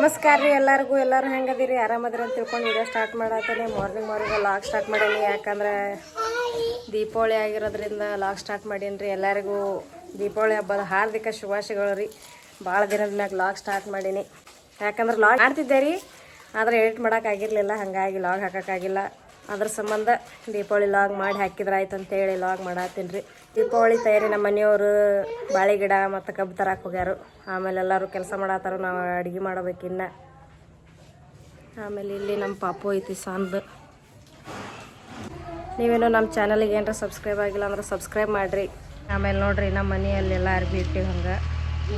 ನಮಸ್ಕಾರ ರೀ ಎಲ್ಲರಿಗೂ. ಎಲ್ಲರೂ ಹೆಂಗದಿರಿ? ಆರಾಮದ್ರಿ ಅಂತ ತಿಳ್ಕೊಂಡು ವಿಡಿಯೋ ಸ್ಟಾರ್ಟ್ ಮಾಡತ್ತೇನೆ ಮಾರ್ನಿಂಗ್ ಮಾರ್ನಿಂಗ್ ಲಾಗ್ ಸ್ಟಾರ್ಟ್ ಮಾಡೀನಿ. ಯಾಕಂದ್ರೆ ದೀಪಾವಳಿ ಆಗಿರೋದ್ರಿಂದ ಲಾಗ್ ಸ್ಟಾರ್ಟ್ ಮಾಡೀನಿ ರೀ. ಎಲ್ಲರಿಗೂ ದೀಪಾವಳಿ ಹಬ್ಬದ ಹಾರ್ದಿಕ ಶುಭಾಶಯಗಳು ರೀ. ಭಾಳ ದಿನದ ಮ್ಯಾಗ ಲಾಗ್ ಸ್ಟಾರ್ಟ್ ಮಾಡೀನಿ. ಯಾಕಂದ್ರೆ ಲಾಗ್ ಮಾಡ್ತಿದ್ದೆ ರೀ. ಆದರೆ ಎಡಿಟ್ ಮಾಡೋಕ್ಕಾಗಿರಲಿಲ್ಲ ಹಾಗಾಗಿ ಲಾಗ್ ಹಾಕೋಕ್ಕಾಗಿಲ್ಲ ಅದ್ರ ಸಂಬಂಧ ದೀಪಾವಳಿ ಲಾಗ್ ಮಾಡಿ ಹಾಕಿದ್ರೆ ಆಯ್ತು ಅಂತೇಳಿ ಲಾಗ್ ಮಾಡತ್ತೀನಿ ರೀ. ದೀಪಾವಳಿ ತಯಾರಿ ನಮ್ಮ ಮನೆಯವರು ಬಾಳೆ ಗಿಡ ಮತ್ತು ಕಬ್ಬು ತರಕ್ಕೆ ಹೋಗ್ಯಾರು. ಆಮೇಲೆ ಎಲ್ಲರೂ ಕೆಲಸ ಮಾಡತ್ತಾರ, ನಾವು ಅಡುಗೆ ಮಾಡಬೇಕಿನ್ನ ಆಮೇಲೆ ಇಲ್ಲಿ ನಮ್ಮ ಪಾಪು ಐತಿ ಸಾಂದ್. ನೀವೇನು ನಮ್ಮ ಚಾನಲಿಗೆ ಏನರ ಸಬ್ಸ್ಕ್ರೈಬ್ ಆಗಿಲ್ಲ ಅಂದ್ರೆ ಸಬ್ಸ್ಕ್ರೈಬ್ ಮಾಡಿರಿ. ಆಮೇಲೆ ನೋಡಿರಿ, ನಮ್ಮ ಮನೆಯಲ್ಲೆಲ್ಲ ಅರ್ಬಿ ಇಟ್ಟಿವಿ ಹಂಗೆ.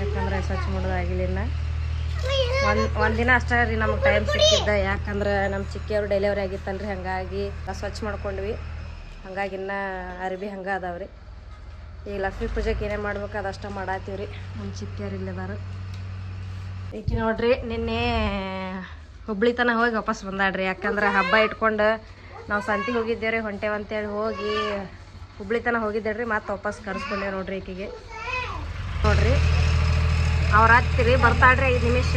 ಯಾಕಂದ್ರೆ ಸ್ವಚ್ಛ ಮಾಡೋದಾಗಿಲ್ಲ ಒಂದು ಒಂದು ದಿನ ಅಷ್ಟೇ ರೀ ನಮಗೆ ಟೈಮ್ ಸಿಕ್ಕಿದ್ದ. ಯಾಕಂದ್ರೆ ನಮ್ಮ ಚಿಕ್ಕಿಯವ್ರು ಡೆಲಿವರಿ ಆಗಿತ್ತಲ್ರಿ ಹಾಗಾಗಿ ಸ್ವಚ್ಛ ಮಾಡ್ಕೊಂಡ್ವಿ. ಹಂಗಾಗಿ ಇನ್ನೂ ಅರಬಿ ಹಂಗೆ ಅದಾವ್ರಿ. ಈಗ ಲಕ್ಷ್ಮೀ ಪೂಜೆಗೆ ಏನೇನು ಮಾಡ್ಬೇಕು ಅದಷ್ಟ ಮಾಡತ್ತೀವಿ ರೀ. ನಮ್ಮ ಚಿಕ್ಕಿಯವ್ರು ಇಲ್ಲದಾರು ಈಕಿ ನೋಡ್ರಿ ನಿನ್ನೆ ಹುಬ್ಳಿ ತನಕ ಹೋಗಿ ವಾಪಸ್ ಬಂದಾಡ್ರಿ ಯಾಕಂದ್ರೆ ಹಬ್ಬ ಇಟ್ಕೊಂಡು ನಾವು ಸಂತಿಗೆ ಹೋಗಿದ್ದೇವ್ರಿ ಹೊಂಟೇವ್ ಅಂತೇಳಿ ಹೋಗಿ ಹುಬ್ಳಿ ತನಕ ಹೋಗಿದ್ದೇಳ್ರಿ ಮತ್ತೆ ವಾಪಸ್ ಕರ್ಸ್ಕೊಂಡೇವೆ ನೋಡ್ರಿ ಈಕಿಗೆ. ನೋಡ್ರಿ. ಅವ್ರ ಹತ್ತಿರಿ ಬರ್ತಾಳ್ರಿ ಐದು ನಿಮಿಷ,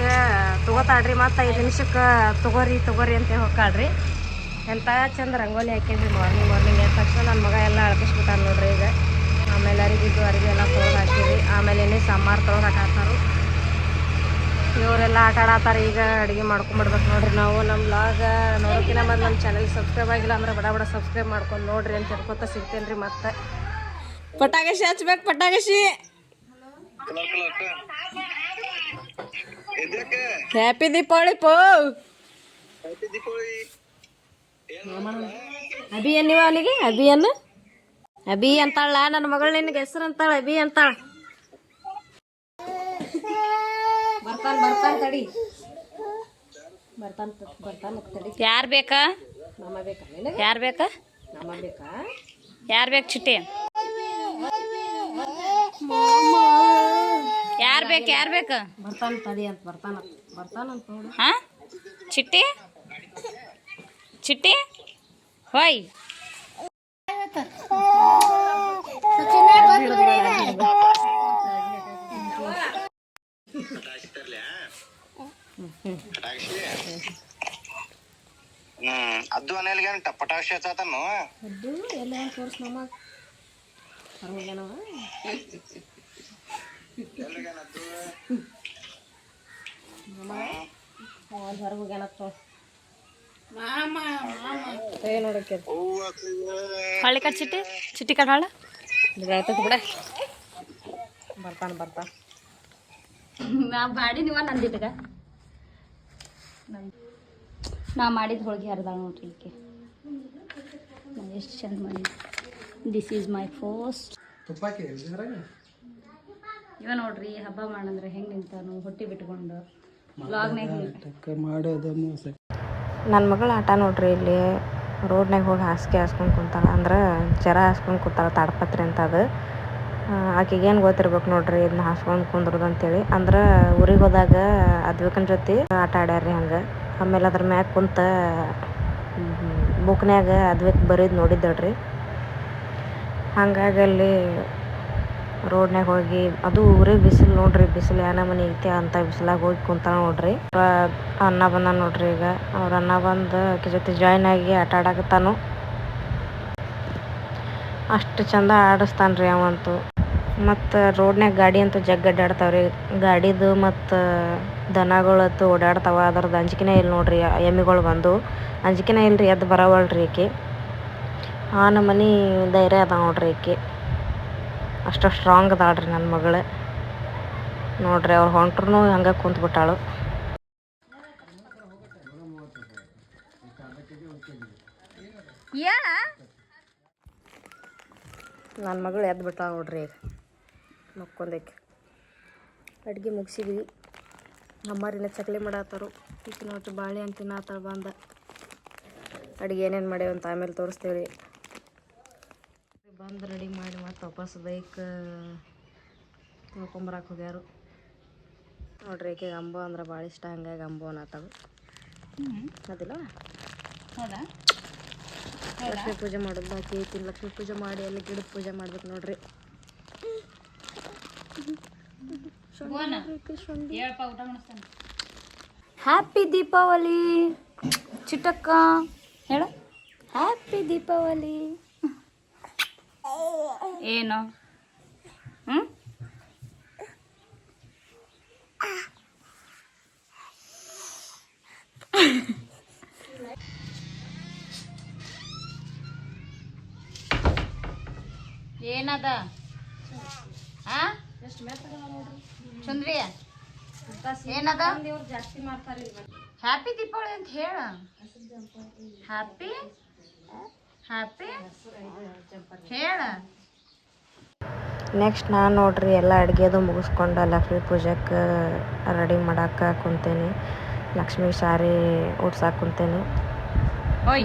ತಗೋತಾಳ್ರಿ ಮತ್ತು ಐದು ನಿಮಿಷಕ್ಕೆ ತಗೋರಿ ತಗೋರಿ ಅಂತ ಹೊಕ್ಕಾಳ್ರಿ ಎಂಥ ಚಂದ ರಂಗೋಲಿ ಹಾಕಿದ್ರಿ ಮಾರ್ನಿಂಗ್ ಮಾರ್ನಿಂಗ್ ಎದ್ದ ತಕ್ಷಣ ನನ್ನ ಮಗ ಎಲ್ಲ ಅಳಕಿಸ್ಬಿಟ್ಟಾನ ನೋಡ್ರಿ ಈಗ. ಆಮೇಲೆ ಅರಿಗಿದ್ದು ಅರಿವಿ ಎಲ್ಲ ತೊಳೆದು ಹಾಕಿವಿ ಆಮೇಲೆ ಏನೇ ಸಾಂಬಾರು ತೊಳೆದು ಹಾಕಾತಾರು. ಇವರೆಲ್ಲ ಆಟ ಆಡಾತಾರ, ಈಗ ಅಡುಗೆ ಮಾಡ್ಕೊಂಬಿಡ್ಬೇಕು ನೋಡ್ರಿ ನಾವು. ನಮ್ಮ ಲಾಗ ನೋಡೋಕಿನ ಮತ್ತು ನಮ್ಮ ಚಾನಲ್ ಸಬ್ಸ್ಕ್ರೈಬ್ ಆಗಿಲ್ಲ ಅಂದ್ರೆ ಬಡ ಬಡ ಸಬ್ಸ್ಕ್ರೈಬ್ ಮಾಡ್ಕೊಂಡು ನೋಡ್ರಿ ಅಂತ ಹೇಳ್ಕೊತ ಸಿಗ್ತೇನೆ ರೀ ಮತ್ತೆ ಪಟಾಕಶಿ ಹಚ್ಬೇಕು ಪಟಾಕಶಿ ಹ್ಯಾಪಿ ದೀಪಾವಳಿ ಪೋ ಅಭಿ ಅನ್ನಿವ ಅವನಿಗೆ? ಅಭಿ ಅನ್ನ ಅಭಿ ಅಂತಾಳ ನನ್ನ ಮಗಳು ನಿನಗೆ ಹೆಸರು ಅಂತಾಳ ಅಭಿ ಅಂತಾಳ. ಬರ್ತಾನ ಬರ್ತಾನ ತಡಿ. ಬರ್ತಾನ ಬರ್ತಾನ ತಡಿ. ಯಾರು ಬೇಕಾ? ನಮ್ಮ ಬೇಕಾ ಯಾರು ಬೇಕಾ? ನಮ್ಮ ಬೇಕಾ? ಯಾರು ಬೇಕು ಚಿಟ್ಟಿ? ಯಾರು ಬೇಕು ಯಾರು ಬೇಕು? ಬರ್ತಾನ ತಡಿ ಅಂತ ಬರ್ತಾನ ಬರ್ತಾನ ಅಂತ ನೋಡು. ಹಾ? ಚಿಟ್ಟಿ? ಚಿಟ್ಟಿ? ಹೊಯ್. ಹ್ಮ್ ಅದು ಮನೇಲಿ ಪಟಾಕ್ಷಿ ಹಚ್ಚಾತನು ಅದು ಎಲ್ಲ ತೋರ್ಸ್ ನಮ್ಮ? ಹೊಳ್ಳಿ ಕಟ್ ಚಿಟ್ಟಿ ಚಿಟ್ಟಿ ಕಟ್ ಹಾಳ ಇದಾಯ್ತದ ಬಿಡ. ಬರ್ತಾನ ಬರ್ತಾನ. ನಾ ಮಾಡಿ ನೀವ ನಂದಿಟ್ಟಗ ನಾ ಮಾಡಿದ ಹೋಳಿಗೆ ಹರಿದಾಳ ನೋಡ್ರಿ ಈಕೆ ನಾ ಎಷ್ಟು ಚಂದ ಮಾಡಿ ದಿಸ್ ಈಸ್ ಮೈ ಫಸ್ಟ್ ಇವ ನೋಡ್ರಿ ಹಬ್ಬ ಮಾಡಂದ್ರೆ ಹೆಂಗೆ ನಿಂತಾನು ಹೊಟ್ಟಿ ಬಿಟ್ಕೊಂಡು ನನ್ನ ಮಗಳ ಆಟ ನೋಡ್ರಿ ಇಲ್ಲಿ ರೋಡ್ನಾಗ ಹೋಗಿ ಹಾಸಿಗೆ ಹಾಸ್ಕೊಂಡು ಕುಂತಾಳ ಅಂದ್ರೆ ಜರ ಹಾಸ್ಕೊಂಡು ಕೂತಾಳ ತಾಡ್ಪತ್ರಿ ಅಂತ ಅದು. ಆಕೆಗೇನು ಗೊತ್ತಿರ್ಬೇಕು ನೋಡ್ರಿ ಇದನ್ನ ಹಾಸ್ಕೊಂಡು ಕುಂದ್ರದು ಅಂತೇಳಿ. ಅಂದ್ರೆ ಊರಿಗೆ ಹೋದಾಗ ಅದ್ವಿಕನ ಜೊತೆ ಆಟ ಆಡ್ಯಾರ್ರಿ ಹಂಗೆ. ಆಮೇಲೆ ಅದ್ರ ಮ್ಯಾಗ ಕುಂತ ಬುಕ್ನ್ಯಾಗ ಅದ್ವಿಕ್ ಬರೀದ್ ನೋಡಿದ್ದಳ್ರಿ ಹಂಗಾಗಿ ಅಲ್ಲಿ ರೋಡ್ನಾಗ ಹೋಗಿ, ಅದು ಊರಿಗೆ ಬಿಸಿಲು ನೋಡ್ರಿ, ಬಿಸಿಲು ಯಾನ ಮನೆ ಐತೆ ಅಂತ ಬಿಸಿಲಾಗ ಹೋಗಿ ಕುಂತ ನೋಡ್ರಿ. ಅಣ್ಣ ಬಂದ ನೋಡ್ರಿ ಈಗ. ಅವ್ರ ಅಣ್ಣ ಬಂದು ಆಕಿ ಜೊತೆ ಜಾಯ್ನ್ ಆಗಿ ಆಟ ಆಡಕತ್ತಾನು. ಅಷ್ಟು ಚಂದ ಆಡಿಸ್ತಾನ್ರಿ ಅವಂತೂ. ಮತ್ತು ರೋಡ್ನ್ಯಾಗ ಗಾಡಿ ಅಂತೂ ಜಗ್ ಅಡ್ಡಾಡ್ತಾವ್ರಿ. ಗಾಡಿದು ಮತ್ತು ದನಗಳತ್ತು ಓಡಾಡ್ತಾವ. ಅದ್ರದ್ದು ಅಂಜಿಕೆನೇ ಇಲ್ಲ ನೋಡ್ರಿ, ಎಮ್ಮಿಗಳು ಬಂದು. ಅಂಜಿಕೆನೇ ಇಲ್ರಿ ಎದ್ದು ಬರವಲ್ರಿ ಈಕೆ. ಆ ಮನೆ ಧೈರ್ಯ ಅದ ನೋಡ್ರಿ ಈಕಿ. ಅಷ್ಟು ಸ್ಟ್ರಾಂಗ್ ಅದಾಳ್ರಿ ನನ್ನ ಮಗಳು. ನೋಡ್ರಿ ಅವ್ರು ಹೊಂಟ್ರು ಹಂಗೆ ಕುಂತ್ಬಿಟ್ಟಾಳು. ನನ್ನ ಮಗಳು ಎದ್ದು ಬಿಟ್ಟಾಳ ನೋಡ್ರಿ ಈಗ. ಮಕ್ಕೊಂದಕ್ಕೆ ಅಡ್ಗೆ ಮುಗಿಸಿದ್ವಿ. ನಮ್ಮರಿನ ಚಕ್ಲಿ ಮಾಡತ್ತಾರು ಈಗ ನೋಡ್ರಿ ಬಾಳೆ ಅಂತ ತಿನ್ನತ್ತಾಳ ಬಂದ. ಅಡುಗೆ ಏನೇನು ಮಾಡ್ಯಾವಂತ ಆಮೇಲೆ ತೋರಿಸ್ತೇವೆ ರೀ ಬಂದು ರೆಡಿ ಮಾಡಿ ಮತ್ತೆ ವಾಪಸ್ ಬೈಕ್ ತೊಳ್ಕೊಂಬರಕ್ಕೆ ಹೋಗ್ಯಾರು. ನೋಡ್ರಿ ಈಕೆ ಅಂಬೋ ಅಂದ್ರೆ ಭಾಳ ಇಷ್ಟ ಹಂಗಾಗಿ ಅಂಬೋ ಅನ್ನತ್ತಾಳು ಅದಿಲ್ಲ? ಲಕ್ಷ್ಮಿ ಪೂಜೆ ಮಾಡೋದು ಬಾಕಿ ಐತಿ. ಲಕ್ಷ್ಮಿ ಪೂಜೆ ಮಾಡಿ ಅಲ್ಲಿ ಗಿಡದ ಪೂಜೆ ಮಾಡ್ಬೇಕು ನೋಡ್ರಿ. ಹ್ಯಾಪಿ ದೀಪಾವಳಿ ಚಿಟಕ್ಕ ಹೇಳ. ಹ್ಯಾಪಿ ದೀಪಾವಳಿ ಏನು ಹ್ಞೂ ಏನದ ಆ? ಚಂದ್ರಿ ಏನದ ಜಾಸ್ತಿ ಮಾಡ್ತಾರೆ ಹ್ಯಾಪಿ ದೀಪಾವಳಿ ಅಂತ ಹೇಳ. ಹ್ಯಾಪಿ ಹ್ಯಾಪಿ ಹೇಳ. ನೆಕ್ಸ್ಟ್ ನಾನು ನೋಡ್ರಿ ಎಲ್ಲ ಅಡುಗೆದು ಮುಗಿಸ್ಕೊಂಡು ಲಕ್ಷ್ಮೀ ಪೂಜೆಗೆ ರೆಡಿ ಮಾಡಕ್ಕೆ ಕುಂತೇನಿ. ಲಕ್ಷ್ಮಿ ಸಾರಿ ಉಡ್ಸಕ್ಕೆ ಕುಂತೇನಿ.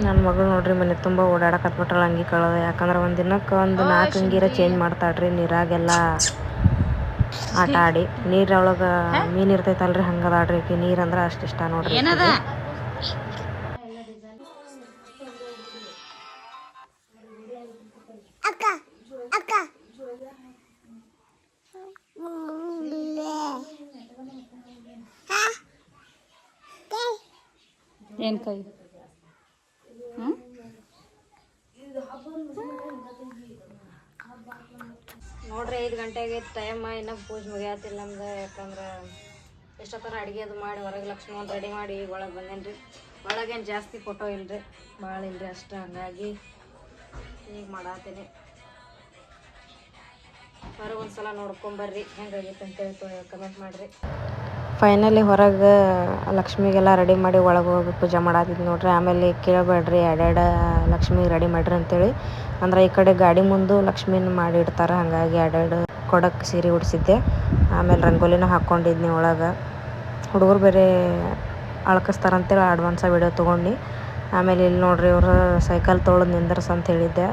ನನ್ನ ಮಗಳು ನೋಡ್ರಿ ಮನೆ ತುಂಬ ಓಡಾಡಕತ್ಬಿಟ್ರಲ್ಲ ಅಂಗಿ ಕಳೋದು ಯಾಕಂದ್ರೆ ಒಂದು ದಿನಕ್ಕೆ ಒಂದು ನಾಲ್ಕು ಅಂಗೀರ ಚೇಂಜ್ ಮಾಡ್ತಾಳ್ರಿ ನೀರಾಗೆಲ್ಲ ಆಟ ಆಡಿ. ನೀರೊಳಗೆ ಮೀನು ಇರ್ತೈತಲ್ರಿ ಹಂಗದಾಡ್ರಿ ಆಕಿ. ನೀರು ಅಂದ್ರೆ ಅಷ್ಟು ಇಷ್ಟ ನೋಡ್ರಿ. ಹ್ಮ್? ನೋಡ್ರಿ, ಐದು ಗಂಟೆಗೆ ಟೈಮ್ ಇನ್ನೂ ಪೂಜೆ ಮುಗಿಯತ್ತಿಲ್ಲ ನಮ್ದು, ಯಾಕಂದ್ರೆ ಎಷ್ಟೊತ್ತರ ಅಡುಗೆ ಅದು ಮಾಡಿ, ಹೊರಗೆ ಲಕ್ಷ್ಮಣ ರೆಡಿ ಮಾಡಿ ಒಳಗೆ ಬಂದೇನಿ ರೀ ಒಳಗೇನು ಜಾಸ್ತಿ ಫೋಟೋ ಇಲ್ರಿ ಭಾಳ ಇಲ್ರಿ ಅಷ್ಟು, ಹಂಗಾಗಿ ಈಗ ಮಾಡತ್ತೀನಿ ಹೊರಗೆ ಒಂದು ಸಲ ನೋಡ್ಕೊಂಬರ್ರಿ ಹೆಂಗಾಗೈತೆ ಅಂತೇಳಿ ಕಮೆಂಟ್ ಮಾಡಿರಿ. ಫೈನಲಿ ಹೊರಗೆ ಲಕ್ಷ್ಮಿಗೆಲ್ಲ ರೆಡಿ ಮಾಡಿ ಒಳಗೆ ಹೋಗಿ ಪೂಜೆ ಮಾಡಾತಿದ್ ನೋಡ್ರಿ. ಆಮೇಲೆ ಕೇಳಬೇಡ್ರಿ, ಎರಡೆರಡು ಲಕ್ಷ್ಮಿ ರೆಡಿ ಮಾಡ್ರಿ ಅಂತೇಳಿ. ಅಂದ್ರೆ ಈ ಕಡೆ ಗಾಡಿ ಮುಂದೆ ಲಕ್ಷ್ಮಿನ ಮಾಡಿ ಇಡ್ತಾರೆ. ಹಾಗಾಗಿ ಎರಡೆರಡು ಕೊಡಕ್ಕೆ ಸೀರೆ ಉಡಿಸಿದ್ದೆ. ಆಮೇಲೆ ರಂಗೋಲಿನ ಹಾಕ್ಕೊಂಡಿದ್ನಿ ಒಳಗೆ. ಹುಡುಗರು ಬೇರೆ ಅಳಕಸ್ತಾರಂತೇಳಿ ಅಡ್ವಾನ್ಸ ವಿಡಿಯೋ ತೊಗೊಂಡು. ಆಮೇಲೆ ಇಲ್ಲಿ ನೋಡ್ರಿ ಇವರು ಸೈಕಲ್ ತೊಳೆದು ನಿಂದರ್ಸ್ ಅಂತ ಹೇಳಿದ್ದೆ.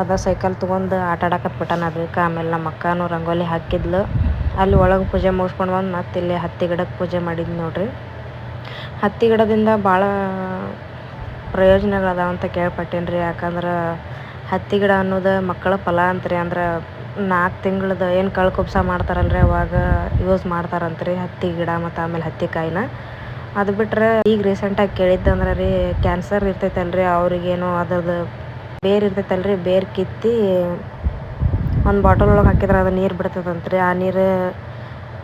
ಅದ ಸೈಕಲ್ ತೊಗೊಂಡು ಆಟ ಆಡಕತ್ಬಿಟ್ಟ ಅದಕ್ಕೆ ಆಮೇಲೆ ನಮ್ಮ ಅಕ್ಕನೂ ರಂಗೋಲಿ ಹಾಕಿದ್ಲು. ಅಲ್ಲಿ ಒಳಗೆ ಪೂಜೆ ಮುಗಿಸ್ಕೊಂಡು ಬಂದು ಮತ್ತೆ ಇಲ್ಲಿ ಹತ್ತಿ ಗಿಡಕ್ಕೆ ಪೂಜೆ ಮಾಡಿದ್ದು ನೋಡ್ರಿ. ಹತ್ತಿ ಗಿಡದಿಂದ ಭಾಳ ಪ್ರಯೋಜನಗಳದಾವ ಅಂತ ಕೇಳ್ಪಟ್ಟೇನಿ ರೀ ಯಾಕಂದ್ರೆ ಹತ್ತಿ ಗಿಡ ಅನ್ನೋದು ಮಕ್ಕಳ ಫಲ ಅಂತ್ರಿ. ಅಂದ್ರೆ ನಾಲ್ಕು ತಿಂಗಳದ ಏನು ಕಳ್ಕುಬ್ಸ ಮಾಡ್ತಾರಲ್ರಿ ಅವಾಗ ಯೂಸ್ ಮಾಡ್ತಾರಂತ್ರಿ ಹತ್ತಿ ಗಿಡ ಮತ್ತು ಆಮೇಲೆ ಹತ್ತಿ ಕಾಯಿನ. ಅದು ಬಿಟ್ರೆ ಈಗ ರೀಸೆಂಟಾಗಿ ಕೇಳಿದ್ದಂದ್ರೆ ರೀ ಕ್ಯಾನ್ಸರ್ ಇರ್ತೈತಲ್ರಿ. ಅವ್ರಿಗೇನು ಅದ್ರದ್ದು ಬೇರ್ ಇರ್ತೈತಲ್ರಿ. ಬೇರ್ ಕಿತ್ತಿ ಒಂದು ಬಾಟಲ್ ಒಳಗೆ ಹಾಕಿದ್ರೆ ಅದು ನೀರು ಬಿಡ್ತದಂತ್ರಿ. ಆ ನೀರು,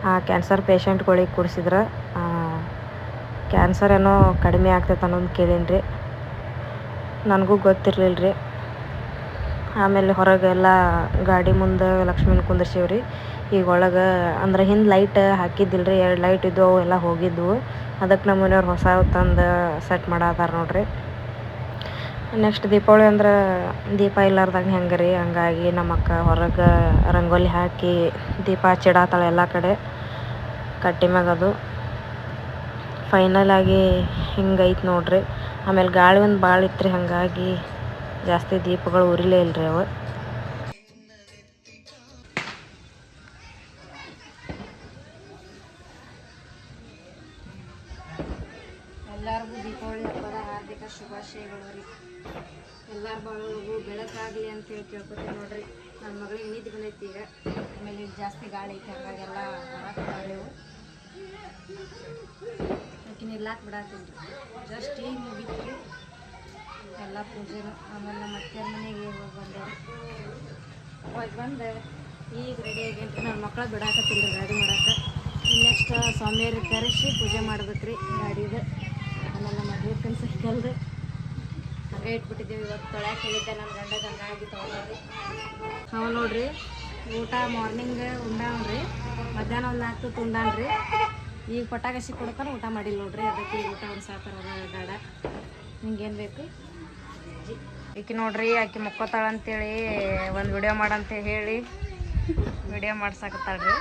ಆ ಕ್ಯಾನ್ಸರ್ ಪೇಷಂಟ್ಗಳಿಗೆ ಕುಡಿಸಿದ್ರೆ ಕ್ಯಾನ್ಸರ್ ಏನೋ ಕಡಿಮೆ ಆಗ್ತೈತೆ ಅನ್ನೋದು ಕೇಳೀನಿ ರೀ ನನಗೂ ಗೊತ್ತಿರಲಿಲ್ಲ ರೀ ಆಮೇಲೆ ಹೊರಗೆಲ್ಲ ಗಾಡಿ ಮುಂದೆ ಲಕ್ಷ್ಮೀನ ರೀ ಈಗ ಒಳಗೆ ಅಂದ್ರೆ ಹಿಂದೆ ಲೈಟ್ ಹಾಕಿದ್ದಿಲ್ಲ ರೀ ಎರಡು ಲೈಟ್ ಇದ್ದವು ಎಲ್ಲ ಹೋಗಿದ್ವು. ಅದಕ್ಕೆ ನಮ್ಮ ಮನೆಯವ್ರು ಹೊಸ ತಂದು ಸೆಟ್ ಮಾಡತ್ತಾರ ನೋಡ್ರಿ. ನೆಕ್ಸ್ಟ್ ದೀಪಾವಳಿ ಅಂದ್ರೆ ದೀಪ ಇಲ್ಲಾರ್ದಾಗ ಹೆಂಗೆ ರೀ? ಹಂಗಾಗಿ ನಮ್ಮ ಅಕ್ಕ ಹೊರಗೆ ರಂಗೋಲಿ ಹಾಕಿ ದೀಪ ಹಚ್ಚಿಡತ್ತಾಳೆ ಎಲ್ಲ ಕಡೆ. ಕಟ್ಟಿ ಮ್ಯಾಗ ಅದು. ಫೈನಲ್ ಆಗಿ ಹಿಂಗೈತೆ ನೋಡ್ರಿ. ಆಮೇಲೆ ಗಾಳಿ ಒಂದು ಭಾಳ ಇತ್ತು ರೀ ಹಾಗಾಗಿ ಜಾಸ್ತಿ ದೀಪಗಳು ಉರಿಲೇ ಇಲ್ರಿ ಅವು. ಆಕಿನ ಬಿಡಾತೀನಿ ಜಸ್ಟ್ ಈಗ ಮುಗೀತು ಎಲ್ಲ ಪೂಜೆನು, ಆಮೇಲೆ ನಮ್ಮ ಅತ್ತೆ ಮನೆಗೆ ಹೋಗಿ ಬಂದೆ ಹೋಗಿ ಬಂದು. ಈಗ ರೆಡಿ ಆಗೇನು ರೀ ನನ್ನ ಮಕ್ಳು ಬಿಡಾಕತ್ತಿಲ್ಲ ಗಾಡಿ ಮಾಡಕ್ಕೆ ನೆಕ್ಸ್ಟ್ ಸ್ವಾಮಿಯವ್ರಿ ಕರೆಸಿ ಪೂಜೆ ಮಾಡ್ಬೇಕ್ರಿ ಗಾಡಿದು. ಆಮೇಲೆ ನಮ್ಮ ಮದುವೆ ಸೈಕಲ್ದು ಹಂಗೆ ಇಟ್ಬಿಟ್ಟಿದ್ದೀವಿ. ಇವತ್ತು ತೊಳ್ಯಾಕೆ ಹೇಳಿದ್ದೆ ನನ್ನ ಗಂಡ ಗಂಗಾಗಿ ತೊಗೊಂಡ್ರಿ ಅವ ನೋಡ್ರಿ, ಊಟ ಮಾರ್ನಿಂಗ್ ಉಂಡಾವ್ರಿ ಮಧ್ಯಾಹ್ನ ಒಂದು ನಾಲ್ಕು ತುಂಡಾನ್ರಿ ಈಗ ಪಟಾಕಸಿ ಕೊಡ್ತಾನೆ ಊಟ ಮಾಡಿಲ್ಲ ನೋಡ್ರಿ. ಅದಕ್ಕೆ ಈಗ ಊಟ ಒಂದು ಸಾಕಾರ ಬೇಡ. ನಿಂಗೇನು ಬೇಕು? ಈಕೆ ನೋಡ್ರಿ ಆಕೆ ಮುಕ್ಕೋತಾಳ ಅಂತೇಳಿ ಒಂದು ವಿಡಿಯೋ ಮಾಡಂತ ಹೇಳಿ. ವಿಡಿಯೋ ಮಾಡ್ಸಾಕತ್ತಾಳ್ರಿ.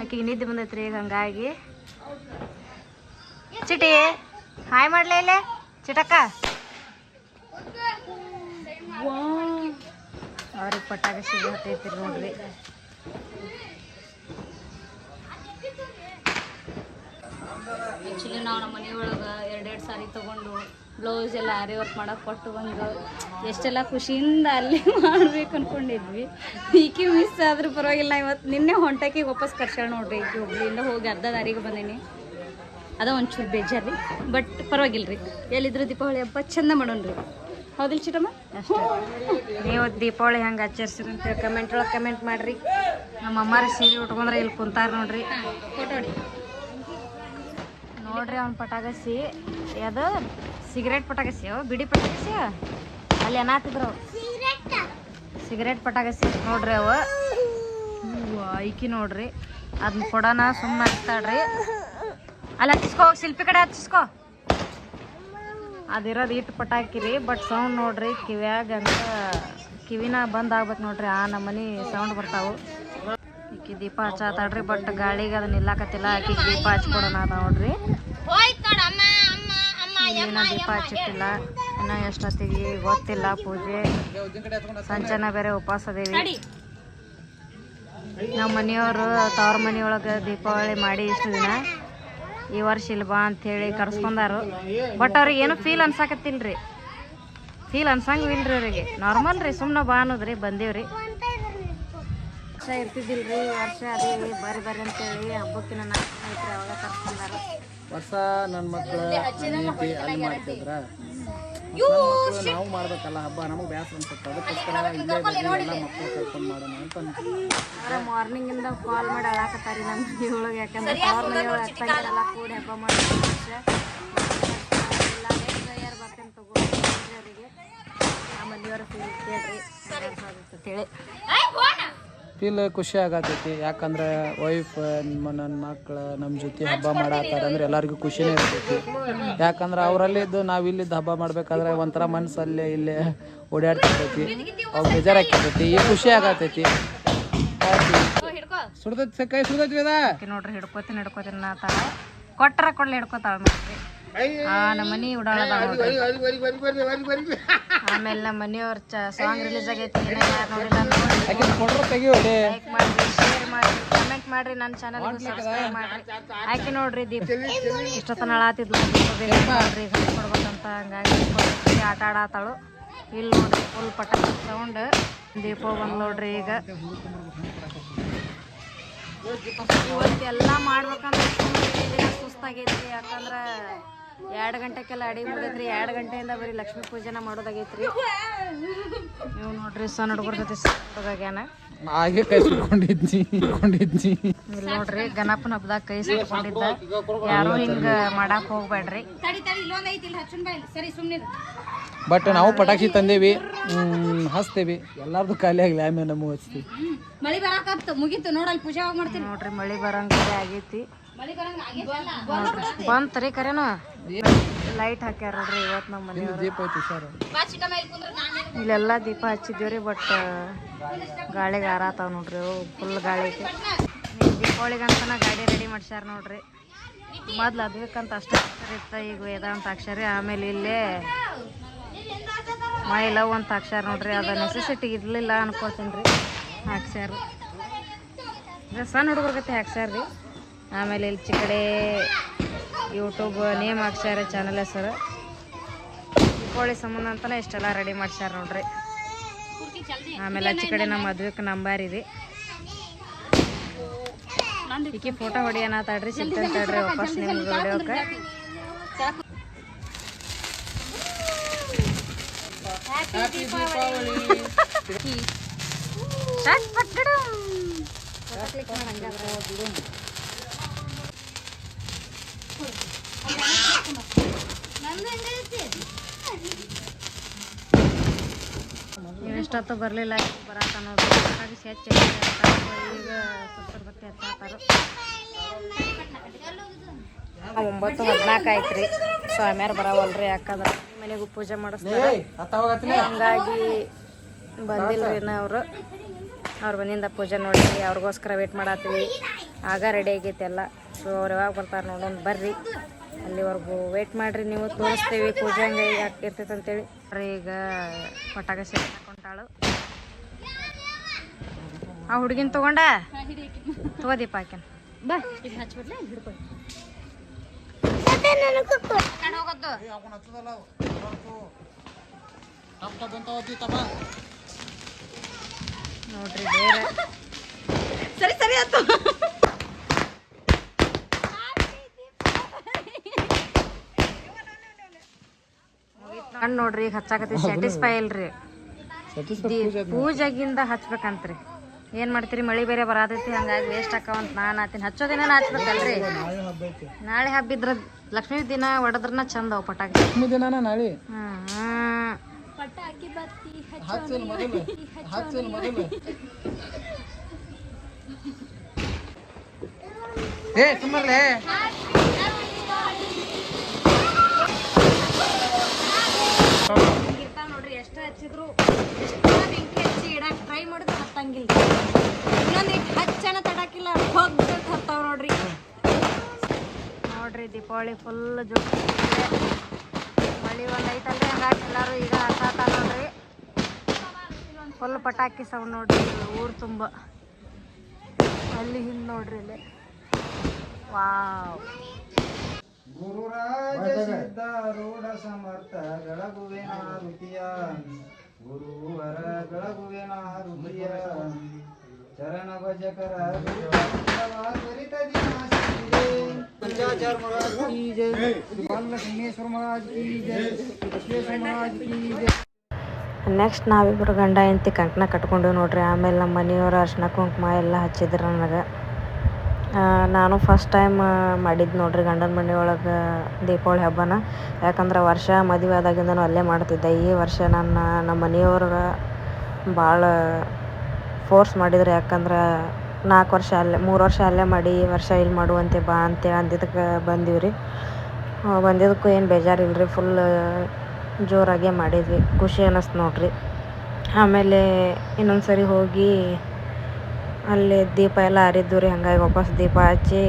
ಆಕೆಗೆ ನಿದ್ದೆ ಬಂದೈತ್ರಿ ಈಗ ಹಂಗಾಗಿ. ಚಿಟಿ ಹಾಯ್ ಮಾಡ್ಲೇ ಇಲ್ಲೇ? ಚಿಟಕ್ಕ? ಅವ್ರಿಗೆ ಪಟಾಕಿ ಸಿಗಿ ಹತ್ತೈತ್ರಿ ನೋಡ್ರಿ. ಆ್ಯಕ್ಚುಲಿ ನಾವು ನಮ್ಮ ಮನೆಯೊಳಗೆ ಎರಡೆರಡು ಸಾರಿ ತೊಗೊಂಡು ಬ್ಲೌಸ್ ಎಲ್ಲ ಆರಿ ವರ್ಕ್ ಮಾಡೋಕೆ ಕೊಟ್ಟು ಬಂದು ಎಷ್ಟೆಲ್ಲ ಖುಷಿಯಿಂದ ಅಲ್ಲಿ ಮಾಡಬೇಕು ಅಂದ್ಕೊಂಡಿದ್ವಿ ಈಕೆ ಮಿಸ್ ಆದರೂ ಪರವಾಗಿಲ್ಲ ಇವತ್ತು ನಿನ್ನೆ ಹೊಂಟಕ್ಕೆ ವಾಪಸ್ ಕರ್ಸ್ಯಾಳ ನೋಡ್ರಿ ಈಕೆ ಹುಬ್ಳಿಯಿಂದ ಹೋಗಿ ಅರ್ಧ ದಾರಿಗೆ ಬಂದೀನಿ. ಅದ ಒಂಚೂರು ಬೇಜಾರಿ ಬಟ್ ಪರವಾಗಿಲ್ಲ ರೀ ಎಲ್ಲಿದ್ರು ದೀಪಾವಳಿ ಹಬ್ಬ ಚಂದ ಮಾಡೋಣ ರೀ ಹೌದಿಲ್ಲ ಚಿಟಮ್ಮ ಅಷ್ಟೇ. ನೀವು ದೀಪಾವಳಿ ಹೆಂಗೆ ಆಚರಿಸಿರಿ ಅಂತೇಳಿ ಕಮೆಂಟ್ ಒಳಗೆ ಕಮೆಂಟ್ ಮಾಡ್ರಿ. ನಮ್ಮ ಅಮ್ಮಾರ ಸೀರೆ ಉಟ್ಕೊಂಡ್ರೆ ಇಲ್ಲಿ ಕುಂತಾರೆ ನೋಡ್ರಿ. ಫೋಟೋ ನೋಡ್ರಿ ಅವ್ನ ಪಟಾಕಸಿ. ಅದು ಸಿಗರೇಟ್ ಪಟಾಕಸಿ ಅವು? ಬಿಡಿ ಪಟಾಕಸಿ? ಅಲ್ಲಿ ಏನಾತಿದ್ರು ಅವು. ಸಿಗರೇಟ್ ಪಟಾಕಸಿ ನೋಡ್ರಿ ಅವ. ಐಕಿ ನೋಡ್ರಿ. ಅದನ್ನ ಕೊಡೋಣ ಸುಮ್ಮನೆ ಹಾಕ್ತಾಳ್ರಿ ಅಲ್ಲಿ, ಹಚ್ಚಿಸ್ಕೋ, ಶಿಲ್ಪಿ ಕಡೆ ಹಚ್ಚಿಸ್ಕೋ. ಅದಿರೋದು ಇಟ್ಟು ಪಟಾಕಿ ರೀ, ಬಟ್ ಸೌಂಡ್ ನೋಡ್ರಿ, ಕಿವ್ಯಾಗ ಅಂತ ಕಿವಿನ ಬಂದ್ ಆಗ್ಬೇಕು ನೋಡ್ರಿ. ಆ ನಮ್ಮನಿ ಸೌಂಡ್ ಬರ್ತಾವು. ಈಕಿ ದೀಪ ಹಚ್ಚಾತಾಳ್ರಿ, ಬಟ್ ಗಾಳಿಗೆ ಅದನ್ನ ನಿಲ್ಲಾಕತ್ತಿಲ್ಲ ಆಕಿಗೆ ದೀಪ ಹಚ್ಕೊಡೋಣ ನೋಡ್ರಿ. ಇನ್ನ ದೀಪ ಹಚ್ಚಿಟ್ಟಿಲ್ಲ. ಇನ್ನ ಎಷ್ಟೊತ್ತಿಗೆ ಗೊತ್ತಿಲ್ಲ ಪೂಜೆ. ಸಂಚನ ಬೇರೆ ಉಪವಾಸ ಅದೇವಿ. ನಡಿ ನಮ್ಮ ಮನೆಯವರು ತವ್ರ ಮನೆಯೊಳಗೆ ದೀಪಾವಳಿ ಮಾಡಿ ಇಷ್ಟು ದಿನ. ಈ ವರ್ಷ ಇಲ್ಲಿ ಬಾ ಅಂಥೇಳಿ ಕರ್ಸ್ಕೊಂಡಾರು. ಬಟ್ ಅವ್ರಿಗೆ ಏನು ಫೀಲ್ ಅನ್ಸಾಕತ್ತಿಲ್ರಿ ಫೀಲ್ ಅನ್ಸಂಗಿಲ್ರಿ ಅವರಿಗೆ. ನಾರ್ಮಲ್ ರೀ ಸುಮ್ಮನೆ ಬಾ ಅನ್ನೋದ್ರಿ ಬಂದೀವ್ರಿ. ವರ್ಷ ಇರ್ತಿದ್ದಿಲ್ರಿ ವರ್ಷ ಅದೇ ಬರ್ರಿ ಬರ್ರಿ ಅಂತೇಳಿ ಹಬ್ಬಕ್ಕಿನ ನಾಲ್ಕು ಸ್ನೇಹಿತರು ಅವಾಗ ಕರ್ಸ್ಕೊಂಡಾರು. ವರ್ಷ ನನ್ನ ಮಕ್ಕಳು ಅನಿಯತಿ ಅಲ್ಲಿ ಮಾಡ್ತಿದ್ರ? ನಾವು ಮಾಡ್ಬೇಕಲ್ಲ ಹಬ್ಬ ನಮಗೆ ಬ್ಯಾಸರ ಅನ್ಸುತ್ತೆ. ಅದಕ್ಕೋಸ್ಕರ ಇಲ್ಲೇ ಎಲ್ಲ ಮಕ್ಕಳು ಕರ್ಕೊಂಡು ಮಾಡೋಣ ಅಂತ ಅನ್ಕೊಂಡ್ವಿ. ಮಾರ್ನಿಂಗ್ ಇಂದ ಕಾಲ್ ಮಾಡಿ ಅಳಾಕತ್ತಾರಿ ನಮ್ಮ ಮನೆಯೊಳಗೆ ಯಾಕಂದ್ರೆ ಅವ್ರ ಮನೆಯೊಳಗೆ ಕೂಡಿ ಹಬ್ಬ ಮಾಡಿ ಇಯರ್ ಬರ್ತೇನೆ ತಗೋ ಅಂದ್ರಿ ಅವರಿಗೆ. ನಮ್ಮ ಮನೆಯವ್ರ ಕೇಳ್ರಿ. ಅಂತೇಳಿ ಫೀಲ್ ಖುಷಿ ಆಗತೈತಿ. ಯಾಕಂದ್ರೆ ವೈಫ್ ನಿಮ್ಮ ನನ್ನ ಮಕ್ಳು ನಮ್ಮ ಜೊತೆ ಹಬ್ಬ ಮಾಡತ್ತಾರ ಅಂದ್ರೆ ಎಲ್ಲರಿಗೂ ಖುಷಿನೇ ಇರ್ತೈತಿ. ಯಾಕಂದ್ರೆ ಅವರಲ್ಲಿದ್ದು ನಾವು ಇಲ್ಲಿದ್ದು ಹಬ್ಬ ಮಾಡ್ಬೇಕಾದ್ರೆ ಒಂಥರ ಮನಸ್ಸಲ್ಲೇ ಇಲ್ಲೇ ಓಡಾಡ್ತಿರ್ತೈತಿ. ಅವ್ರು ಬೇಜಾರಾಕಿರ್ತೈತಿ ಈ ಖುಷಿ ಆಗತೈತಿ. ಸುಡ್ದೈತಿ ಕೈ ಸುಡ್ದೈತಿ ವೇದ? ನೋಡ್ರಿ ಹಿಡ್ಕೋತೀನಿ ಹಿಡ್ಕೋತೀನಿ ಕೊಟ್ಟರ ಕೊಡ್ಲಿ ಹಿಡ್ಕೋತಾಳ ನೋಡ್ರಿ. ಆ ನಮ್ಮ ಮನಿ ಉಡಾಳದ ಆಮೇಲೆ ನಮ್ಮ ಮನೆಯವ್ರ ಚ ಸಾಂಗ್ ರಿಲೀಸ್ ಆಗೈತಿ. ಏನೋ ಯಾರು ನೋಡಿಲ್ಲ ತೆಗಿಯೋಲೆ ಲೈಕ್ ಮಾಡ್ರಿ ಶೇರ್ ಮಾಡ್ರಿ ಕಮೆಂಟ್ ಮಾಡ್ರಿ ನನ್ನ ಚಾನಲ್ ಸಬ್ಸ್ಕ್ರೈಬ್ ಮಾಡ್ರಿ. ಆಕೆ ನೋಡ್ರಿ ದೀಪ. ಇಷ್ಟೊತ್ತನ ಅಳಾತಿದ್ಲು. ಮಾಡ್ರಿ ಕೊಡ್ಬೇಕಂತ ಹಂಗಾಗಿ ಆಟ ಆಡಾತಾಳು. ಇಲ್ಲಿ ನೋಡ್ರಿ ಫುಲ್ ಪಟಾಕಿ ಸೌಂಡ್ ದೀಪ ಬಂದ್ ನೋಡ್ರಿ ಈಗ. ಎಲ್ಲ ಮಾಡ್ಬೇಕಂದ್ರೆ ಸುಸ್ತಾಗೈತಿ ಯಾಕಂದ್ರೆ ಎರಡು ಗಂಟೆಗೆಲ್ಲ ಅಡಿಗೆ ಮುಗಿದೈತ್ರಿ. ಎರಡು ಗಂಟೆಯಿಂದ ಬರೀ ಲಕ್ಷ್ಮೀ ಪೂಜೆನ ಮಾಡೋದಾಗೈತ್ರಿ. ನೀವು ನೋಡ್ರಿ ಸಣ್ಣ ಹುಡುಗರ ಜೊತೆ ಹುಡುಗಾಗ್ಯಾನ ಹಾಗೆ ಕೈ ಸುಟ್ಕೊಂಡಿದ್ನಿ ಕೊಂಡಿದ್ನಿ ನೋಡ್ರಿ ಗಣಪನ ಹಬ್ಬದಾಗ ಕೈ ಸುಟ್ಕೊಂಡಿದ್ದ. ಯಾರು ಹಿಂಗ ಮಾಡಾಕ್ ಹೋಗ್ಬೇಡ್ರಿ. ತಡಿ ತಡಿ ಇಲ್ಲೊಂದು ಐತಿ ಇಲ್ಲಿ. ಹಚ್ಚುನ್ ಸರಿ ಸುಮ್ಮನೆ ಬಟ್ ನಾವು ಪಟಾಕಿ ತಂದೇವಿ. ಹಸ್ತೇವಿ ಹಚ್ತೇವಿ. ಎಲ್ಲಾರ್ದು ಖಾಲಿ ಆಗ್ಲಿ ಆಮೇಲೆ ನಮ್ಮ ಹಚ್ತೀವಿ. ಮಳಿ ಬರಾಕತ್ತ ಮುಗೀತು ನೋಡಲ್ಲಿ ಪೂಜೆ ಮಾಡ್ತೀನಿ ನೋಡ್ರಿ ಮಳಿ ಬರಂಗ ಆಗೈತಿ. ಮಳಿ ಬರಂಗ ಆಗೈತಲ್ಲ ಬಂತ್ರಿ ಕರೆನು. ಲೈಟ್ ಹಾಕ್ಯಾರ ನೋಡ್ರಿ ಇವತ್ತು ನಮ್ಮ ಮನೆ ದೀಪ ಇಲ್ಲೆಲ್ಲ ದೀಪ ಹಚ್ಚಿದ್ದೀವ್ರಿ ಬಟ್ ಗಾಳಿಗೆ ಹಾರಾತಾವ ನೋಡ್ರಿ ಫುಲ್ ಗಾಳಿ ಐತಿ. ಈಗ ದೀಪಾವಳಿಗಂತನ ಗಾಡಿ ರೆಡಿ ಮಾಡ್ಸ್ಯಾರ ನೋಡ್ರಿ. ಮೊದ್ಲು ಅದಕ್ಕಂತ ಅಷ್ಟು ಅಕ್ಷರ ಇತ್ತ, ಈಗ ವೇದಾಂತ ಅಕ್ಷರಿ, ಆಮೇಲೆ ಇಲ್ಲೇ ಮೈ ಲವ್ ಅಂತ ಹಾಕ್ಸ್ಯಾರ ನೋಡ್ರಿ. ಅದ ನೆಸೆಸಿಟಿ ಇರಲಿಲ್ಲ ಅನ್ಕೋತೀನಿ ರೀ ಹಾಕ್ಸ್ಯಾರ ಸಣ್ಣ ಹುಡುಗರ ಗತೆ ಹಾಕ್ಸ್ಯಾರ ರೀ. ಆಮೇಲೆ ಇಲ್ಲಿ ಚಿಕಡೆ ಯೂಟ್ಯೂಬ್ ನೇಮ್ ಹಾಕ್ಸ್ಯಾರ ಚಾನಲ್ ಹೆಸರು. ದೀಪಾವಳಿ ಸಂಬಂಧ ಅಂತಲೇ ಇಷ್ಟೆಲ್ಲ ರೆಡಿ ಮಾಡ್ಸ್ಯಾರ ನೋಡ್ರಿ. ಆಮೇಲೆ ಆಚೆ ಕಡೆ ನಮ್ಮ ಮದ್ವೆಕ್ ನಂಬರ್ ಇದೆ. ಈಕಿ ಫೋಟೋ ಹೊಡಿಯೋಣ ತಡ್ರಿ ಸಿಗ್ತೇನೆ ತಡ್ರಿ ವಾಪಸ್ ನಿಮ್ಗೆ ಹೊಡಿಯೋಕೆ. ನಂದು ಪಟ್ಕಡು. ನೀವು ಎಷ್ಟೊತ್ತು ಬರಲಿಲ್ಲ ಬರಾತ ನೋಡ್ರಿ ಹಾಗಾಗಿ ಹೆಚ್ಚು ಈಗ ಸತ್ತರ್ ಬತ್ತಿ ಹಚ್ಚಾತಾರ ಒಂಬತ್ತು ಹದಿನಾಲ್ಕು ಆಯ್ತು ಸ್ವಾಮಿಯಾರು ಬರವಲ್ರಿ ಯಾಕಂದ್ರೆ ಮನೆಗೂ ಪೂಜೆ ಮಾಡಿಸ್ತಾರೆ. ಹಂಗಾಗಿ ಬಂದಿಲ್ರಿ ಇನ್ನ ಅವರು. ಅವ್ರು ಬಂದಿಂದ ಪೂಜೆ ನೋಡಿ ಅವ್ರಿಗೋಸ್ಕರ ವೇಟ್ ಮಾಡತ್ತೀವಿ. ಆಗ ರೆಡಿ ಆಗೈತೆ ಎಲ್ಲ. ಸೊ ಅವ್ರು ಯಾವಾಗ ಬರ್ತಾರೆ ನೋಡೋಣ ಬರ್ರಿ. ಅಲ್ಲಿವರೆಗೂ ವೇಟ್ ಮಾಡ್ರಿ ನೀವು ತೋರಿಸ್ತೀವಿ ಪೂಜೆ ಹಂಗೆ ಈಗ ಆಗ್ತಿರ್ತೈತೆ ಅಂತೇಳಿ. ಈಗ ಪಟಾಕ ಹಾಕೊಂಡಾಳು ಆ ಹುಡುಗಿನ ತಗೊಂಡ? ತಗೋದಿಪ್ಪ ಆಕೆನ ಬಾ. ನೋಡ್ರಿ ಬೇರೆ. ಸರಿ ಸರಿ ಆಯ್ತು. ಕಣ್ಣು ನೋಡ್ರಿ ಈಗ ಹಚ್ಚಾಕತ್ತಿ ಸ್ಯಾಟಿಸ್ಫೈ ಇಲ್ರಿ. ಪೂಜಾಗಿಂದ ಹಚ್ಬೇಕಂತ್ರಿ. ಏನ್ ಮಾಡ್ತೀರಿ? ಮಳಿ ಬೇರೆ ಬರಾತೈತಿ ಹಂಗಾಗಿ ವೇಸ್ಟ್ ಆಕಾವಂತ ನಾನು ಆತೀನಿ ಹಚ್ಚೋದಿನ ಹಚ್ಬೇಕಲ್ರಿ? ನಾಳೆ ಹಬ್ಬ ಇದ್ರ ಲಕ್ಷ್ಮೀ ದಿನ ಹೊಡೆದ್ರನ ಚಂದ ಅವು ಪಟಾಕಿ. ಲಕ್ಷ್ಮೀ ದಿನ ನಾಳೆ? ಹ್ಮ್ ಪಟಾಕಿ ಬತ್ತಿ ಹಚ್ಚಲ್ ಮೊದಲು. ಹಚ್ಚಲ್ ಮೊದಲು. ಏ ಸುಮ್ಮರ್ಲೆ. ಎಷ್ಟ ಹಚ್ಚಿದ್ರು, ಎಷ್ಟೋ ಬೆಂಕಿ ಹಚ್ಚಿ ಇಡಕ್ ಟ್ರೈ ಮಾಡಿದ್ರು ಹತ್ತಂಗಿಲ್ಲ ಇನ್ನೊಂದು ಇಟ್ ಹಚ್ಚನ ತಡಕಿಲ್ಲ ಹೋಗ್ಬಿಟ್ಟು ಹತ್ತಾವ ನೋಡ್ರಿ. ನೋಡ್ರಿ ದೀಪಾವಳಿ ಫುಲ್ ಜೋಕ್ ಮಳಿ ಒಂದ್ ಐತಲ್ರಿ, ಹಂಗಾಗಿ ಎಲ್ಲರೂ ಈಗ ಹತ್ತಾತ ನೋಡ್ರಿ. ಫುಲ್ ಪಟಾಕಿ ಸೌಂಡ್ ನೋಡ್ರಿ ಊರ್ ತುಂಬ. ಅಲ್ಲಿ ಹಿಂದ್ ನೋಡ್ರಿ ಇಲ್ಲಿ. ವಾವ್. ಗುರುರಾಜ ಸಿದ್ಧಾರೂಢ ಸಮರ್ಥ ಗಳಗುವೆನ ರುತಿಯ ಗುರುವರ ಗಳಗುವೆನ ರುತಿಯ ಚರಣ ಭಜಕರ ತ್ವರಿತ पंचाचार महाराज की जय बाल सिंहेश्वर महाराज की जय विश्वेश्वर महाराज की जय ನೆಕ್ಸ್ಟ್ ನಾವಿಬ್ಬರು ಗಂಡ ಹೆಂಡತಿ ಕಂಕಣ ಕಟ್ಕೊಂಡು ನೋಡ್ರಿ ಆಮೇಲೆ ನಮ್ಮ ಮನೆಯವರು ಅರ್ಶಿನ ಕುಂಕುಮ ಎಲ್ಲ ಹಚ್ಚಿದ್ರು ನನಗೆ ನಾನು ಫಸ್ಟ್ ಟೈಮ್ ಮಾಡಿದ್ದು ನೋಡ್ರಿ ಗಂಡನ ಮನೆ ಒಳಗೆ ದೀಪಾವಳಿ ಹಬ್ಬನ. ಯಾಕಂದ್ರೆ ವರ್ಷ ಮದುವೆ ಆದಾಗಿಂದನೂ ಅಲ್ಲೇ ಮಾಡ್ತಿದ್ದೆ. ಈ ವರ್ಷ ನನ್ನ, ನಮ್ಮ ಮನೆಯವ್ರಿಗೆ ಭಾಳ ಫೋರ್ಸ್ ಮಾಡಿದ್ರು. ಯಾಕಂದ್ರೆ ನಾಲ್ಕು ವರ್ಷ ಅಲ್ಲೇ, ಮೂರು ವರ್ಷ ಅಲ್ಲೇ ಮಾಡಿ ಈ ವರ್ಷ ಇಲ್ಲಿ ಮಾಡುವಂತೆ ಬಾ ಅಂತೇಳಿ ಅಂದಿದ್ದಕ್ಕೆ ಬಂದೀವಿ ರೀ ಬಂದಿದ್ದಕ್ಕೂ ಏನು ಬೇಜಾರಿಲ್ಲ ರೀ ಫುಲ್ ಜೋರಾಗೇ ಮಾಡಿದ್ವಿ. ಖುಷಿ ಅನ್ನಿಸ್ತು ನೋಡ್ರಿ. ಆಮೇಲೆ ಇನ್ನೊಂದು ಸರಿ ಹೋಗಿ ಅಲ್ಲಿ ದೀಪ ಎಲ್ಲ ಆರಿದ್ದು ರೀ, ಹಂಗಾಗಿ ವಾಪಸ್ ದೀಪ ಹಚ್ಚಿ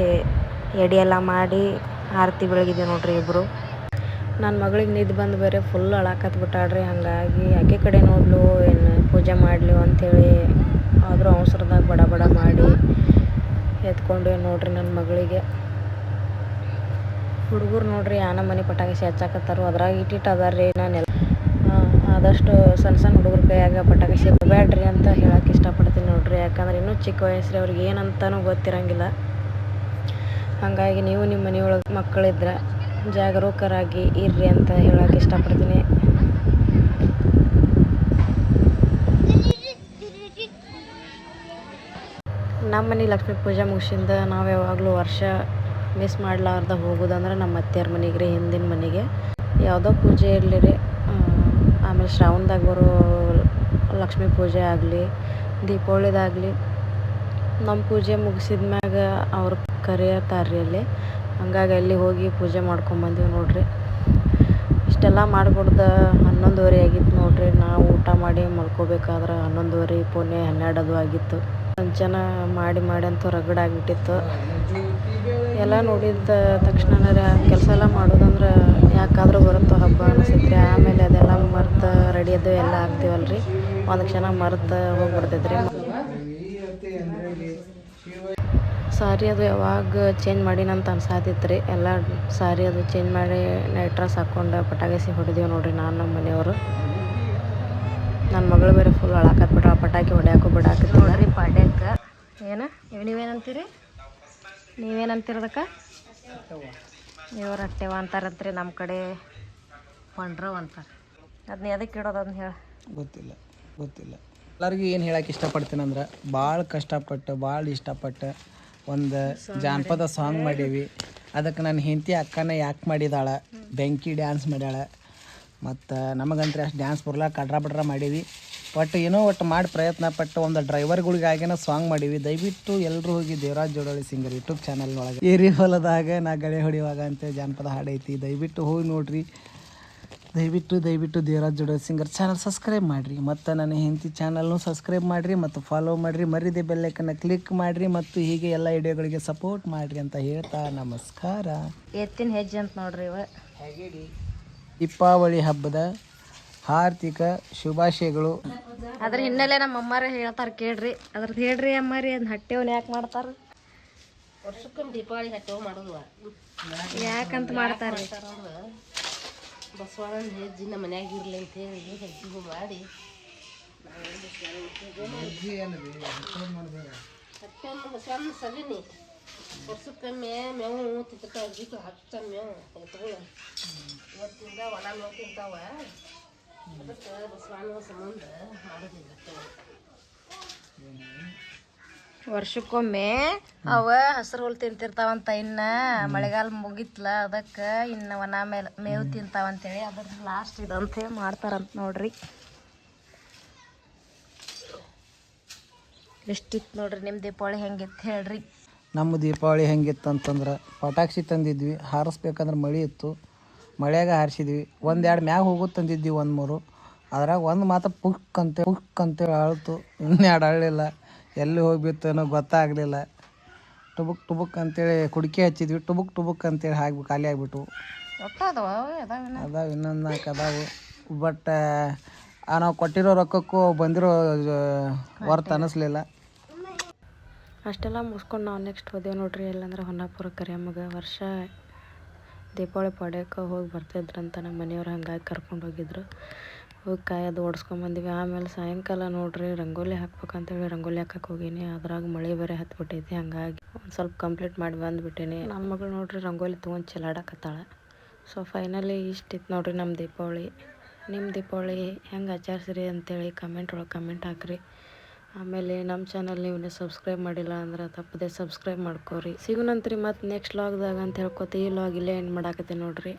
ಎಡೆ ಎಲ್ಲ ಮಾಡಿ ಆರತಿ ಬೆಳಗಿದ್ವಿ ನೋಡ್ರಿ ಇಬ್ಬರು ನನ್ನ ಮಗಳಿಗೆ ನಿದ್ದೆ ಬಂದು ಬೇರೆ ಫುಲ್ ಅಳಾಕತ್ ಬಿಟ್ಟಾಳ್ರಿ, ಹಾಗಾಗಿ ಆಕೆ ಕಡೆ ನೋಡ್ಲು, ಏನು ಪೂಜೆ ಮಾಡಲಿ ಅಂಥೇಳಿ ಆದರೂ ಅವಸರದಾಗ ಬಡ ಬಡ ಮಾಡಿ ಎತ್ಕೊಂಡ್ವಿ ನೋಡ್ರಿ ನನ್ನ ಮಗಳಿಗೆ. ಹುಡುಗರು ನೋಡ್ರಿ ಯಾನ ಮನೆ ಪಟಾಕಿ ಹಚ್ಚಾಕತ್ತಾರು, ಅದ್ರಾಗ ಇಟ್ಟಿಟ್ಟು ಅದಾರ ರೀ ನಾನು ಆದಷ್ಟು ಸಣ್ಣ ಸಣ್ಣ ಹುಡುಗ್ರ ಕೈಯಾಗ ಪಟಾಕಿ ಸಿಗಬೇಡ್ರಿ ಅಂತ ಹೇಳಕ್ಕೆ ಇಷ್ಟಪಡ್ತೀನಿ ನೋಡ್ರಿ. ಯಾಕಂದ್ರೆ ಇನ್ನೂ ಚಿಕ್ಕ ವಯಸ್ಸು ಅವ್ರಿಗೆ ಏನಂತನೂ ಗೊತ್ತಿರಂಗಿಲ್ಲ. ಹಾಗಾಗಿ ನೀವು ನಿಮ್ಮ ಮನೆಯೊಳಗೆ ಮಕ್ಕಳಿದ್ರೆ ಜಾಗರೂಕರಾಗಿ ಇರ್ರಿ ಅಂತ ಹೇಳಕ್ಕೆ ಇಷ್ಟಪಡ್ತೀನಿ. ನಮ್ಮ ಮನೆ ಲಕ್ಷ್ಮೀ ಪೂಜೆ ಮುಗಿಸಿಂದ ನಾವು ಯಾವಾಗಲೂ ವರ್ಷ ಮಿಸ್ ಮಾಡಲಾರ್ದ ಹೋಗೋದಂದ್ರೆ ನಮ್ಮ ಅತ್ತೆಯರ ಮನೆಗೆ ರೀ, ಹಿಂದಿನ ಮನೆಗೆ. ಯಾವುದೋ ಪೂಜೆ ಇರಲಿ ರೀ. ಆಮೇಲೆ ಶ್ರಾವಣದಾಗ ಬರೋ ಲಕ್ಷ್ಮೀ ಪೂಜೆ ಆಗಲಿ, ದೀಪಾವಳಿದಾಗಲಿ, ನಮ್ಮ ಪೂಜೆ ಮುಗಿಸಿದ ಮ್ಯಾಗ ಅವ್ರು ಕರೆಯತ್ತಾರ್ರಿ ಅಲ್ಲಿ. ಹಂಗಾಗಿ ಅಲ್ಲಿ ಹೋಗಿ ಪೂಜೆ ಮಾಡ್ಕೊಂಬಂದೀವಿ ನೋಡಿರಿ. ಇಷ್ಟೆಲ್ಲ ಮಾಡ್ಕೊಡ್ದ ಹನ್ನೊಂದುವರೆ ಆಗಿತ್ತು ನೋಡಿರಿ. ನಾವು ಊಟ ಮಾಡಿ ಮಲ್ಕೋಬೇಕಾದ್ರೆ ಹನ್ನೊಂದುವರೆ ಪುಣೆ ಹನ್ನೆರಡದು ಆಗಿತ್ತು. ಸಂಚನ ಮಾಡಿ ಮಾಡಿ ಅಂತೂ ರಗಡಾಗಿಬಿಟ್ಟಿತ್ತು ಎಲ್ಲ ನೋಡಿದ ತಕ್ಷಣ ಕೆಲಸ ಎಲ್ಲ ಮಾಡೋದಂದ್ರೆ ಯಾಕಾದ್ರೂ ಬರುತ್ತೋ ಹಬ್ಬ ಅನಿಸುತ್ತೆ ಆಮೇಲೆ ಅದೆಲ್ಲ ಮರ್ತು ಎಲ್ಲ ಹಾಕ್ತೀವಲ್ಲ ರೀ ಒಂದು ಕ್ಷಣ ಮರೆತು ಹೋಗ್ಬಿಡ್ತೈತೆ ರೀ ಸಾರಿ ಅದು ಯಾವಾಗ ಚೇಂಜ್ ಮಾಡಿನಂತ ಅನ್ಸಾತಿತ್ತು ರೀ ಎಲ್ಲ ಸಾರಿ ಅದು ಚೇಂಜ್ ಮಾಡಿ ನೈಟ್ ಡ್ರೆಸ್ ಹಾಕ್ಕೊಂಡು ಪಟಾಕಿ ಹೊಡೆದೇವು ನೋಡಿರಿ ನಾನು ನಮ್ಮ ಮನೆಯವರು. ನನ್ನ ಮಗಳು ಬೇರೆ ಫುಲ್ ಬಿಟ್ರ ಪಟಾಕಿ ಹೊಡ್ಯಾಕು ಬಿಡಾಕತ್ತಿ ನೋಡ್ರಿ ಪಾಡ್ಯಕ್ಕೆ. ಏನು? ನೀವೇನಂತೀರಿ? ನೀವೇನಂತಿರೋದಕ್ಕ? ಇವ್ರು ಅಟ್ಟೆವ ಅಂತಾರಂತ್ರಿ. ನಮ್ಮ ಕಡೆ ಪಂಡ್ರವ್ ಅಂತಾರೆ. ಅದನ್ನ ಎದಕ್ಕೆ ಇಡೋದು ಅದನ್ನ ಹೇಳ. ಗೊತ್ತಿಲ್ಲ ಗೊತ್ತಿಲ್ಲ. ಎಲ್ಲರಿಗೂ ಏನು ಹೇಳಕ್ಕೆ ಇಷ್ಟಪಡ್ತೀನಿ ಅಂದ್ರೆ ಭಾಳ ಕಷ್ಟಪಟ್ಟು ಭಾಳ ಇಷ್ಟಪಟ್ಟು ಒಂದು ಜಾನಪದ ಸಾಂಗ್ ಮಾಡೀವಿ. ಅದಕ್ಕೆ ನನ್ನ ಹೆಂಡತಿ ಅಕ್ಕನ ಯಾಕೆ ಮಾಡಿದಾಳ, ಬೆಂಕಿ ಡ್ಯಾನ್ಸ್ ಮಾಡ್ಯಾಳ, ಮತ್ತು ನಮಗಂತ್ರೆ ಅಷ್ಟು ಡ್ಯಾನ್ಸ್ ಬರಲ್ಲ ಕಡ್ರ ಬಡ್ರ ಮಾಡೀವಿ. ಬಟ್ ಏನೋ ಒಟ್ಟು ಮಾಡಿ ಪ್ರಯತ್ನ ಪಟ್ಟು ಒಂದು ಡ್ರೈವರ್ಗಳಿಗಾಗಿನ ಸಾಂಗ್ ಮಾಡೀವಿ. ದಯವಿಟ್ಟು ಎಲ್ಲರೂ ಹೋಗಿ Devaraj Jodalli singer YouTube channel ಒಳಗೆ ಏರಿ ಹೊಲದಾಗ ನಾ ಗಳೆ ಹೊಡಿಯುವಾಗ ಅಂತೇಳಿ ಜಾನಪದ ಹಾಡೈತಿ. ದಯವಿಟ್ಟು ಹೋಗಿ ನೋಡ್ರಿ. ದಯವಿಟ್ಟು ದಯವಿಟ್ಟು ದೇವರಾಜ್ ಜೋಡ ಸಿಂಗರ್ ಚಾನಲ್ ಸಬ್ಸ್ಕ್ರೈಬ್ ಮಾಡಿರಿ. ಮತ್ತು ನನ್ನ ಹೆಂಡತಿ ಚಾನಲ್ನು ಸಬ್ಸ್ಕ್ರೈಬ್ ಮಾಡಿರಿ ಮತ್ತು ಫಾಲೋ ಮಾಡಿರಿ. ಮರಿದೆ ಬೆಲ್ಲೈಕನ್ನು ಕ್ಲಿಕ್ ಮಾಡಿರಿ ಮತ್ತು ಹೀಗೆ ಎಲ್ಲ ವಿಡಿಯೋಗಳಿಗೆ ಸಪೋರ್ಟ್ ಮಾಡಿರಿ ಅಂತ ಹೇಳ್ತಾ ನಮಸ್ಕಾರ. ಎತ್ತಿನ ಹೆಜ್ಜೆ ಅಂತ ನೋಡ್ರಿ ಇವ. ದೀಪಾವಳಿ ಹಬ್ಬದ ಹಾರ್ದಿಕ ಶುಭಾಶಯಗಳು. ಅದ್ರ ಹಿನ್ನೆಲೆ ನಮ್ಮ ಅಮ್ಮಾರ ಹೇಳ್ತಾರೆ ಕೇಳ್ರಿ. ಅದ್ರದ್ದು ಹೇಳ್ರಿ ಅಮ್ಮಾರಿ ಅದನ್ನ ಹಟ್ಟೆವನ್ ಯಾಕೆ ಮಾಡ್ತಾರ? ವರ್ಷಕ್ಕೊಮ್ಮೆ ದೀಪಾವಳಿ ಹಟ್ಟೆವು ಮಾಡೋದು. ಯಾಕಂತ ಮಾಡ್ತಾರ ಬಸವಣ್ಣನ ಹೆಜ್ಜಿ ನಮ್ಮ ಮನ್ಯಾಗ ಇರಲಿ ಅಂತ ಹೇಳಿ ಹೆಜ್ಜೆಗೂ ಮಾಡಿ. ಸಣ್ಣ ಸಗಣಿ ವರ್ಷಕ್ಕೊಮ್ಮೆ ಮೇವು ತಿಂತಾವ ಅರ್ಜಿಟ್ಟು ಹಚ್ಚ ಮೇವು. ಎತ್ಗಳು ಇವತ್ತಿಂದ ಹೊಲ ಮೇವು ತಿಂತಾವ. ಅದಕ್ಕೆ ಬಸವಣ್ಣ ಸಂಬಂಧ ಮಾಡೋದಿಲ್ಲ ವರ್ಷಕ್ಕೊಮ್ಮೆ ಅವ ಹಸಿರು ಹುಲ್ ತಿಂತಿರ್ತಾವಂತ ಇನ್ನ. ಮಳೆಗಾಲ ಮುಗಿತ್ಲ ಅದಕ್ಕೆ. ಇನ್ನ ಒಣ ಮೇಲೆ ಮೇವು ತಿಂತಾವಂತೇಳಿ ಅದ್ರ ಲಾಸ್ಟ್ ಇದಂತ ಮಾಡ್ತಾರಂತ ನೋಡ್ರಿ. ಎಷ್ಟಿತ್ತು ನೋಡ್ರಿ ನಿಮ್ಮ ದೀಪಾವಳಿ ಹೆಂಗಿತ್ತು ಹೇಳ್ರಿ. ನಮ್ಮ ದೀಪಾವಳಿ ಹೆಂಗಿತ್ತು ಅಂತಂದ್ರೆ ಪಟಾಕ್ಷಿ ತಂದಿದ್ವಿ ಹಾರಿಸ್ಬೇಕಂದ್ರೆ ಮಳೆ ಇತ್ತು. ಮಳೆಯಾಗ ಹಾರಿಸಿದ್ವಿ. ಒಂದೆರಡು ಮ್ಯಾಗ ಹೋಗು ತಂದಿದ್ವಿ ಒಂದು ಮೂರು. ಅದ್ರಾಗ ಒಂದು ಮಾತ್ರ ಪುಕ್ ಅಂತ ಪುಕ್ ಅಂತೇಳಿ ಅಳ್ತು ಇನ್ನೆರಡು ಅಳ್ಳಿಲ್ಲ ಎಲ್ಲಿ ಹೋಗಿ ಅನ್ನೋ ಗೊತ್ತಾಗಲಿಲ್ಲ. ಟುಬುಕ್ ಟುಬುಕ್ ಅಂತೇಳಿ ಕುಡಿಕೆ ಹಚ್ಚಿದ್ವಿ. ಟುಬುಕ್ ಟುಬುಕ್ ಅಂತೇಳಿ ಹಾಕಿ ಖಾಲಿ ಆಗಿಬಿಟ್ಟು ಅದಾವೆ ಇನ್ನೊಂದು ನಾಲ್ಕು ಅದಾವು. ಬಟ್ ನಾವು ಕೊಟ್ಟಿರೋ ರೊಕ್ಕಕ್ಕೂ ಬಂದಿರೋ ವರ್ತ್ ಅನ್ನಿಸ್ಲಿಲ್ಲ ಅಷ್ಟೆಲ್ಲ ಮುಗಿಸ್ಕೊಂಡು ನಾವು ನೆಕ್ಸ್ಟ್ ಹೋದೆವು ನೋಡ್ರಿ ಎಲ್ಲಂದ್ರೆ ಹೊನ್ನಾಪುರ ಕರಿಯಮ್ಮಗ ವರ್ಷ ದೀಪಾವಳಿ ಪಡ್ಯಕ್ಕೆ ಹೋಗಿ ಬರ್ತಿದ್ರಂತ ನಮ್ಮ ಮನೆಯವ್ರು ಹಂಗಾಗಿ ಕರ್ಕೊಂಡು ಹೋಗಿದ್ರು. ಹೋಗಿ ಕಾಯಿ ಅದು ಓಡಿಸ್ಕೊಂಬಂದಿವಿ. ಆಮೇಲೆ ಸಾಯಂಕಾಲ ನೋಡ್ರಿ ರಂಗೋಲಿ ಹಾಕ್ಬೇಕಂತೇಳಿ ರಂಗೋಲಿ ಹಾಕಕ್ಕೆ ಹೋಗೀನಿ. ಅದ್ರಾಗ ಮಳೆ ಬೇರೆ ಹತ್ಬಿಟ್ಟೈತಿ, ಹಂಗಾಗಿ ಒಂದು ಸ್ವಲ್ಪ ಕಂಪ್ಲೀಟ್ ಮಾಡಿ ಬಂದುಬಿಟ್ಟೀನಿ. ನನ್ನ ಮಗಳು ನೋಡ್ರಿ ರಂಗೋಲಿ ತೊಗೊಂಡು ಚೆಲ್ಲಾಡಕತ್ತಾಳ. ಸೊ ಫೈನಲಿ ಇಷ್ಟಿತ್ತು ನೋಡ್ರಿ ನಮ್ಮ ದೀಪಾವಳಿ. ನಿಮ್ಮ ದೀಪಾವಳಿ ಹೆಂಗೆ ಆಚರಿಸ್ರಿ ಅಂತೇಳಿ ಕಮೆಂಟ್ ಒಳಗೆ ಕಮೆಂಟ್ ಹಾಕ್ರಿ. ಆಮೇಲೆ ನಮ್ಮ ಚಾನಲ್ ನೀವು ಸಬ್ಸ್ಕ್ರೈಬ್ ಮಾಡಿಲ್ಲ ಅಂದ್ರೆ ತಪ್ಪದೆ ಸಬ್ಸ್ಕ್ರೈಬ್ ಮಾಡ್ಕೋರಿ. ಸಿಗುನಂತ್ರಿ ಮತ್ತೆ ನೆಕ್ಸ್ಟ್ ಲಾಗ್ದಾಗ ಅಂತ ಹೇಳ್ಕೊತೀವಿ ಈ ಲಾಗ್ ಇಲ್ಲೇ ಏನು ಮಾಡಾಕತ್ತೀನಿ ನೋಡ್ರಿ.